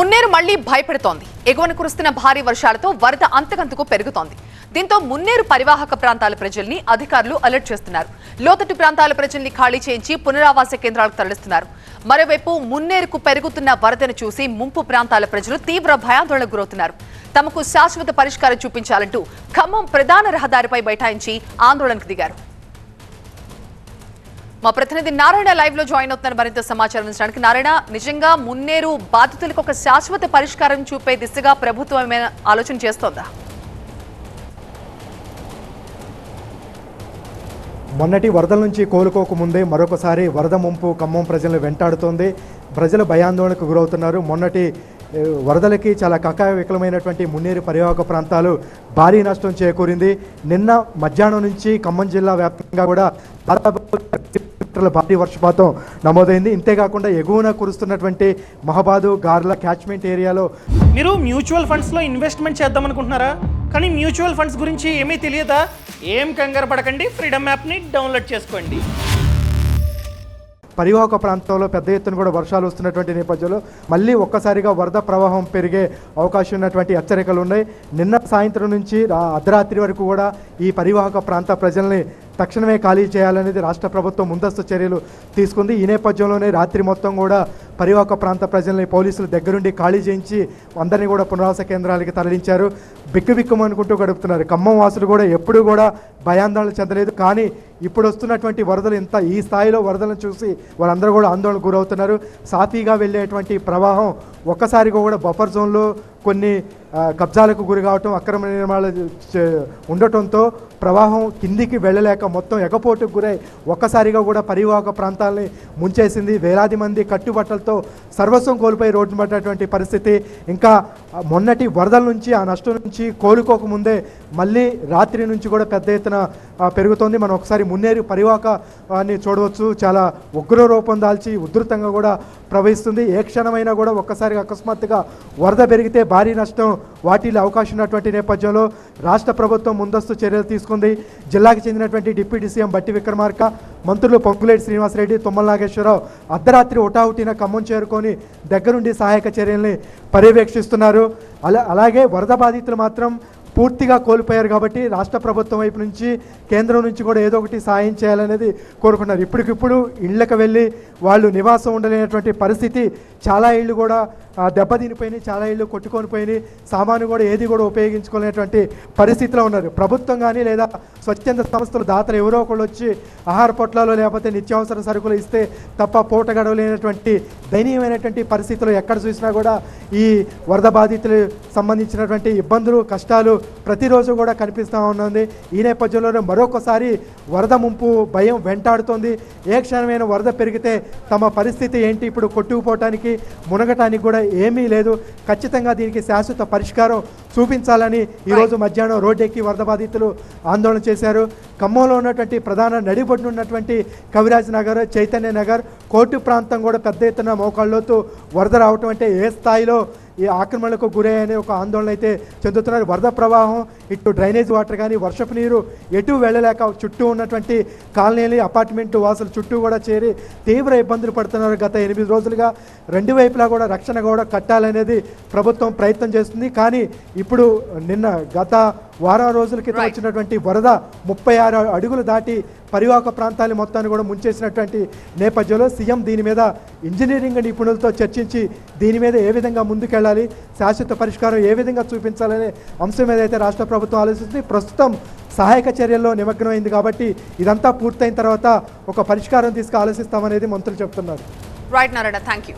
మున్నేరు మళ్ళీ భయపెడుతోంది. ఎగువన కురుస్తున్న భారీ వర్షాలతో వరద అంతకంతకు పెరుగుతోంది. దీంతో మున్నేరు పరివాహక ప్రాంతాల ప్రజల్ని అధికారులు అలర్ట్ చేస్తున్నారు. లోతట్టు ప్రాంతాల ప్రజల్ని ఖాళీ చేయించి పునరావాస కేంద్రాలకు తరలిస్తున్నారు. మరోవైపు మున్నేరుకు పెరుగుతున్న వరదను చూసి ముంపు ప్రాంతాల ప్రజలు తీవ్ర భయాందోళనకు గురవుతున్నారు. తమకు శాశ్వత పరిష్కారం చూపించాలంటూ ఖమ్మం ప్రధాన రహదారిపై బైఠాయించి ఆందోళనకు దిగారు. మా ప్రతినిధి నారాయణ లైవ్లో జాయిన్ అవుతున్నారు మరింత సమాచారం ఇచ్చడానికి నారాయణ నిజంగా మున్నేరు బాధితులకు ఒక శాశ్వత పరిష్కారం చూపే దిశగా ప్రభుత్వం ఏమైనా ఆలోచన చేస్తోందా? మొన్నటి వరదల నుంచి కోలుకోకముందే మరొకసారి వరద ముంపు ఖమ్మం ప్రజలను వెంటాడుతోంది. ప్రజలు భయాందోళనకు గురవుతున్నారు. మొన్నటి వరదలకి చాలా కకావికలమైనటువంటి మున్నేరు పరివాహక ప్రాంతాలు భారీ నష్టం చేకూరింది. నిన్న మధ్యాహ్నం నుంచి ఖమ్మం జిల్లా వ్యాప్తంగా కూడా దాదాపు కిలోమీటర్ల భారీ వర్షపాతం నమోదైంది. ఇంతేకాకుండా ఎగువన కురుస్తున్నటువంటి మహబాదు గార్ల క్యాచ్మెంట్ ఏరియాలో మీరు మ్యూచువల్ ఫండ్స్లో ఇన్వెస్ట్మెంట్ చేద్దాం అనుకుంటున్నారా కానీ మ్యూచువల్ ఫండ్స్ గురించి ఏమీ తెలియదా? ఏం కంగారు పడకండి. ఫ్రీడమ్ యాప్ని డౌన్లోడ్ చేసుకోండి. పరివాహక ప్రాంతంలో పెద్ద ఎత్తున కూడా వర్షాలు వస్తున్నటువంటి నేపథ్యంలో మళ్ళీ ఒక్కసారిగా వరద ప్రవాహం పెరిగే అవకాశం ఉన్నటువంటి హెచ్చరికలు ఉన్నాయి. నిన్న సాయంత్రం నుంచి అర్ధరాత్రి వరకు కూడా ఈ పరివాహక ప్రాంత ప్రజల్ని తక్షణమే ఖాళీ చేయాలనేది రాష్ట్ర ప్రభుత్వం ముందస్తు చర్యలు తీసుకుంది. ఈ నేపథ్యంలోనే రాత్రి మొత్తం కూడా పరివాహక ప్రాంత ప్రజల్ని పోలీసులు దగ్గరుండి ఖాళీ చేయించి అందరినీ కూడా పునరావాస కేంద్రాలకి తరలించారు. బిక్కుబిక్కుం అనుకుంటూ గడుపుతున్నారు. ఖమ్మం వాసులు కూడా ఎప్పుడూ కూడా భయాందోళన చెందలేదు. కానీ ఇప్పుడు వస్తున్నటువంటి వరదలు ఇంత ఈ స్థాయిలో వరదలను చూసి వాళ్ళందరూ కూడా ఆందోళన గురవుతున్నారు. సాఫీగా వెళ్ళేటువంటి ప్రవాహం ఒక్కసారిగా కూడా బఫర్ జోన్లో కొన్ని కబ్జాలకు గురి కావటం అక్రమ నిర్మాణాలు చే- ఉండటంతో ప్రవాహం కిందికి వెళ్ళలేక మొత్తం ఎగపోటుకు గురై ఒక్కసారిగా కూడా పరివాహక ప్రాంతాలని ముంచేసింది. వేలాది మంది కట్టుబట్టలతో సర్వస్వం కోల్పోయి రోడ్డు పడ్డటువంటి పరిస్థితి. ఇంకా మొన్నటి వరదల నుంచి ఆ నష్టం నుంచి కోలుకోకముందే మళ్ళీ రాత్రి నుంచి కూడా పెద్ద ఎత్తున పెరుగుతోంది. మనం ఒకసారి మున్నేరు పరివాహకాన్ని చూడవచ్చు. చాలా ఉగ్ర రూపం దాల్చి ఉధృతంగా కూడా ప్రవహిస్తుంది. ఏ క్షణమైనా కూడా ఒక్కసారిగా అకస్మాత్తుగా వరద పెరిగితే భారీ నష్టం వాటిల్లో అవకాశం ఉన్నటువంటి నేపథ్యంలో రాష్ట్ర ప్రభుత్వం ముందస్తు చర్యలు తీసుకుంది. జిల్లాకు చెందినటువంటి డిప్యూటీ సీఎం బట్టి విక్రమార్క మంత్రులు పొంగులేటి శ్రీనివాసరెడ్డి తుమ్మల నాగేశ్వరరావు అర్ధరాత్రి ఉటాహుటిన ఖమ్మం చేరుకొని దగ్గరుండి సహాయక చర్యల్ని పర్యవేక్షిస్తున్నారు. అలా అలాగే వరద బాధితులు మాత్రం పూర్తిగా కోల్పోయారు కాబట్టి రాష్ట్ర ప్రభుత్వం వైపు నుంచి కేంద్రం నుంచి కూడా ఏదో ఒకటి సాయం చేయాలనేది కోరుకున్నారు. ఇప్పటికిప్పుడు ఇళ్ళకి వెళ్ళి వాళ్ళు నివాసం ఉండలేనటువంటి పరిస్థితి చాలా ఇళ్ళు కూడా దెబ్బతినిపోయినాయి చాలా ఇళ్ళు కొట్టుకొని పోయినాయి సామాను కూడా ఏది కూడా ఉపయోగించుకోలేనటువంటి పరిస్థితిలో ఉన్నారు. ప్రభుత్వం కానీ లేదా స్వచ్ఛంద సంస్థలు దాతలు ఎవరో ఒకళ్ళు వచ్చి ఆహార పొట్లాలు లేకపోతే నిత్యావసర సరుకులు ఇస్తే తప్ప పూట గడవలేనటువంటి దయనీయమైనటువంటి పరిస్థితులు ఎక్కడ చూసినా కూడా ఈ వరద బాధితులు సంబంధించినటువంటి ఇబ్బందులు కష్టాలు ప్రతిరోజు కూడా కనిపిస్తూ ఉన్నది. ఈ నేపథ్యంలోనే మరొకసారి వరద ముంపు భయం వెంటాడుతోంది. ఏ క్షణమైన వరద పెరిగితే తమ పరిస్థితి ఏంటి? ఇప్పుడు కొట్టుకుపోవటానికి మునగటానికి కూడా ఏమీ లేదు. ఖచ్చితంగా దీనికి శాశ్వత పరిష్కారం చూపించాలని ఈరోజు మధ్యాహ్నం రోడ్డెక్కి వరద బాధితులు ఆందోళన చేశారు. ఖమ్మంలో ఉన్నటువంటి ప్రధాన నడిబొడ్డున ఉన్నటువంటి కవిరాజ్ నగర్ చైతన్య నగర్ కోర్టు ప్రాంతం కూడా పెద్ద ఎత్తున మోకాళ్ళలోతు వరద రావటం అంటే ఏ స్థాయిలో ఈ ఆక్రమణలకు గురయ్యనే ఒక ఆందోళన అయితే చెందుతున్నారు. వరద ప్రవాహం ఇటు డ్రైనేజ్ వాటర్ కానీ వర్షపు నీరు ఎటు వెళ్ళలేక చుట్టూ ఉన్నటువంటి కాలనీలు అపార్ట్మెంట్ వాసులు చుట్టూ కూడా చేరి తీవ్ర ఇబ్బందులు పడుతున్నారు గత ఎనిమిది రోజులుగా రెండు వైపులా కూడా రక్షణ కూడా కట్టాలనేది ప్రభుత్వం ప్రయత్నం చేస్తుంది కానీ ఇప్పుడు నిన్న గత వారం రోజుల క్రితం. వచ్చినటువంటి వరద ముప్పై ఆరు అడుగులు దాటి పరివాహక ప్రాంతాలు మొత్తాన్ని కూడా ముంచేసినటువంటి నేపథ్యంలో సీఎం దీని మీద ఇంజనీరింగ్ నిపుణులతో చర్చించి దీని మీద ఏ విధంగా ముందుకెళ్ళాలి శాశ్వత పరిష్కారం ఏ విధంగా చూపించాలనే అంశం మీద అయితే రాష్ట్ర ప్రభుత్వం ఆలోచిస్తుంది. ప్రస్తుతం సహాయక చర్యల్లో నిమగ్నమైంది కాబట్టి ఇదంతా పూర్తయిన తర్వాత ఒక పరిష్కారం తీసుకు ఆలోచిస్తామనేది మంత్రులు చెప్తున్నారు. Right Narayana thank you